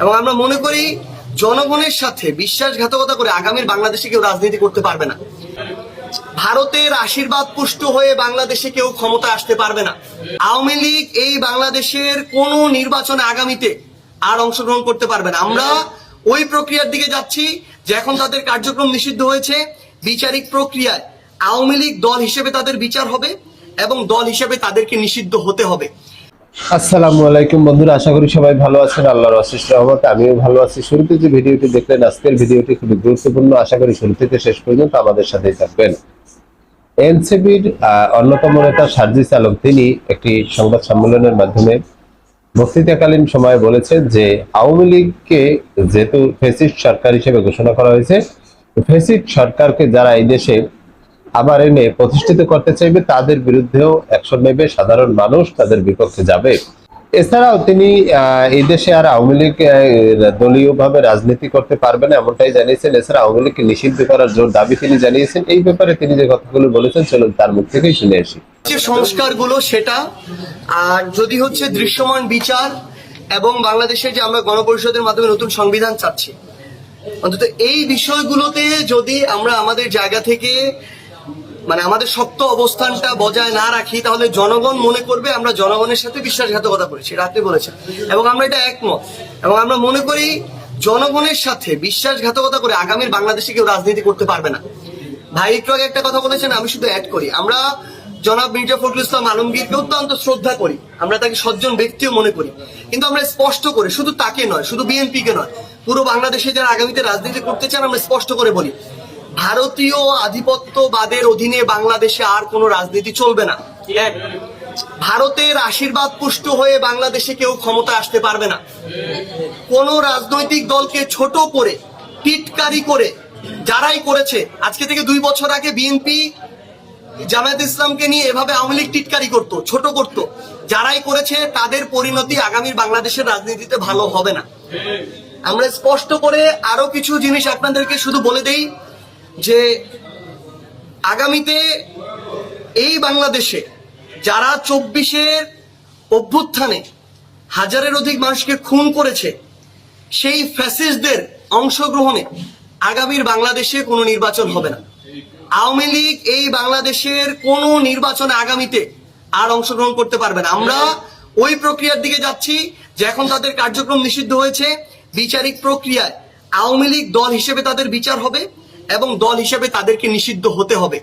এবং আমরা মনে করি জনগণের সাথে বিশ্বাসঘাতকতা করে আগামীর বাংলাদেশে কেউ রাজনীতি করতে পারবে না। ভারতের আশীর্বাদ পুষ্ট হয়ে বাংলাদেশে কেউ ক্ষমতা আসতে পারবে না। আওয়ামী লীগ এই বাংলাদেশের কোন নির্বাচনে আগামীতে আর অংশগ্রহণ করতে পারবে না। আমরা ওই প্রক্রিয়ার দিকে যাচ্ছি যে এখন তাদের কার্যক্রম নিষিদ্ধ হয়েছে। বিচারিক প্রক্রিয়ায় আওয়ামী লীগ দল হিসেবে তাদের বিচার হবে এবং দল হিসেবে তাদেরকে নিষিদ্ধ হতে হবে। আসসালামু আলাইকুম বন্ধুরা, আশা করি সবাই ভালো আছেন, আল্লাহর অশেষ রহমতে আমিও ভালো আছি। শুরুতে যে ভিডিওটি দেখলেন, আজকের ভিডিওটি খুবই গুরুত্বপূর্ণ। আশা করি শুরু থেকে শেষ পর্যন্ত আমাদের সাথেই থাকবেন। এনসিপির অন্যতম নেতা সার্জিস আলম তিনি একটি সংবাদ সম্মেলনের মাধ্যমে বক্তৃতাকালীন সময়ে বলেছেন যে, আওয়ামী লীগকে যেহেতু ফেসিস্ট সরকার হিসেবে ঘোষণা করা হয়েছে, ফেসিস্ট সরকারকে যারা এই দেশে আবার এনে প্রতিষ্ঠিত করতে চাইবে, তাদের বিরুদ্ধেও অ্যাকশন নেবে। সাধারণ মানুষ তাদের বিপক্ষে যাবে। এছাড়াও তিনি এই দেশে আর আওয়ামী লীগ দলীয় ভাবে রাজনীতি করতে পারবে না, এমনটাই জানিয়েছেন। এছাড়া আওয়ামী লীগকে নিষিদ্ধ করার জোর দাবি তিনি জানিয়েছেন। এই ব্যাপারে তিনি যে কথাগুলো বলেছেন, চলুন তার মুখ থেকেই শুনে আসি। যে সংস্কারগুলো, সেটা, আর যদি হচ্ছে দৃশ্যমান বিচার এবং বাংলাদেশে যে আমরা গণপরিষদের মাধ্যমে নতুন সংবিধান চাচ্ছি, অন্তত এই বিষয়গুলোতে যদি আমরা আমাদের জায়গা থেকে মানে আমাদের শক্ত অবস্থানটা বজায় না রাখি, তাহলে জনগণ মনে করবে আমরা জনগণের সাথে বিশ্বাসঘাতকতা করেছি আপনি বলেছেন এবং আমরা এটা একমত। এবং আমরা মনে করি জনগণের সাথে বিশ্বাসঘাতকতা করে আগামীর বাংলাদেশে কেউ রাজনীতি করতে পারবে না। ভাই, একটু আগে একটা কথা বলেছেন, আমি শুধু অ্যাড করি। আমরা জনাব মির্জা ফখরুল ইসলাম আলমগীরকে অত্যন্ত শ্রদ্ধা করি। আমরা তাকে সজ্জন ব্যক্তিও মনে করি। কিন্তু আমরা স্পষ্ট করে, শুধু তাকে নয়, শুধু বিএনপি কে নয়, পুরো বাংলাদেশে যারা আগামীতে রাজনীতি করতে চান, আমরা স্পষ্ট করে বলি। ভারতীয় আধিপত্যবাদের অধীনে বাংলাদেশে আর কোনো রাজনীতি চলবে না। ভারতের আশীর্বাদ পুষ্ট হয়ে বাংলাদেশে কেউ ক্ষমতা আসতে পারবে না। কোন রাজনৈতিক দলকে ছোট করে, টিটকারি করে যারাই করেছে, আজকে থেকে দুই বছর আগে বিএনপি জামায়াত ইসলামকে নিয়ে এভাবে আওয়ামী লীগ টিটকারি করতো, ছোট করত। যারাই করেছে, তাদের পরিণতি আগামীর বাংলাদেশের রাজনীতিতে ভালো হবে না। আমরা স্পষ্ট করে আরও কিছু জিনিস আপনাদেরকে শুধু বলে দেই। যে আগামীতে এই বাংলাদেশে যারা চব্বিশের অভ্যুত্থানে হাজারের অধিক মানুষকে খুন করেছে, সেই ফ্যাসিস্টদের অংশগ্রহণে আগামীর বাংলাদেশে কোনো নির্বাচন হবে না। আওয়ামী লীগ এই বাংলাদেশের কোনো নির্বাচনে আগামীতে আর অংশগ্রহণ করতে পারবে না। আমরা ওই প্রক্রিয়ার দিকে যাচ্ছি, যে এখন তাদের কার্যক্রম নিষিদ্ধ হয়েছে। বিচারিক প্রক্রিয়ায় আওয়ামী লীগ দল হিসেবে তাদের বিচার হবে। এবং দল হিসেবে তাদেরকে নিষিদ্ধ হতে হবে।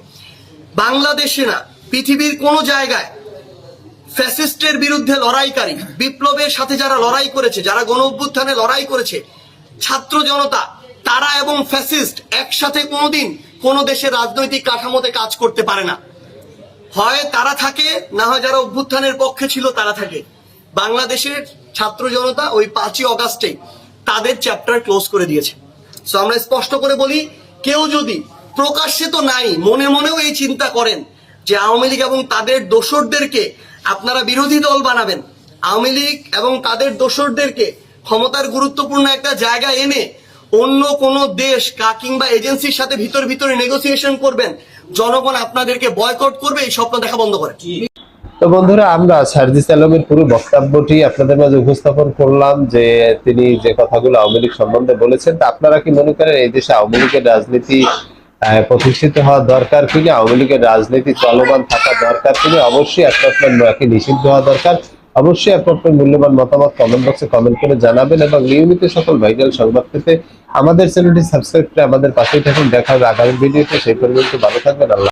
বাংলাদেশে না, পৃথিবীর কোনো জায়গায় ফ্যাসিস্টের বিরুদ্ধে লড়াইকারী, বিপ্লবের সাথে যারা লড়াই করেছে, যারা গণ অভ্যুত্থানে লড়াই করেছে, ছাত্র জনতা, তারা এবং ফ্যাসিস্ট একসাথে কোনোদিন কোনো দেশের রাজনৈতিক কাঠামোতে কাজ করতে পারে না। হয় তারা থাকে, না হয় যারা অভ্যুত্থানের পক্ষে ছিল তারা থাকে। বাংলাদেশের ছাত্র জনতা ওই পাঁচই অগাস্টে তাদের চ্যাপ্টার ক্লোজ করে দিয়েছে। সো আমরা স্পষ্ট করে বলি কেউ যদি প্রকাশ্যে তো নাই, মনে মনেও এই চিন্তা করেন যে আওয়ামী লীগ এবং তাদের দোসরদেরকে আপনারা বিরোধী দল বানাবেন, আওয়ামী লীগ এবং তাদের দোসরদেরকে ক্ষমতার গুরুত্বপূর্ণ একটা জায়গা এনে অন্য কোন দেশ কা কিংবা এজেন্সির সাথে ভিতর ভিতরে নেগোসিয়েশন করবেন, জনগণ আপনাদেরকে বয়কট করবে, এই স্বপ্ন দেখা বন্ধ করে। তো বন্ধুরা, আমরা সার্জিস আলমের পুরো বক্তব্যটি আপনাদের মাঝে উপস্থাপন করলাম যে তিনি যে কথাগুলো আওয়ামী লীগ সম্বন্ধে বলেছেন, তা আপনারা কি মনে করেন এই দেশে আওয়ামী লীগের রাজনীতি প্রতিষ্ঠিত হওয়া দরকার কিনা? আওয়ামী লীগের রাজনীতি চলমান থাকা দরকার কিনা? অবশ্যই আপনার আপনার নয়াকে নিষিদ্ধ হওয়া দরকার। অবশ্যই আপনার আপনার মূল্যবান মতামত কমেন্ট বক্সে কমেন্ট করে জানাবেন এবং নিয়মিত সকল ভাইরাল সংবাদ পেতে আমাদের চ্যানেলটি সাবস্ক্রাইব করে আমাদের পাশেই থাকুন। দেখা হবে আগামী ভিডিওতে। সেই পর্যন্ত ভালো থাকবেন। আল্লাহ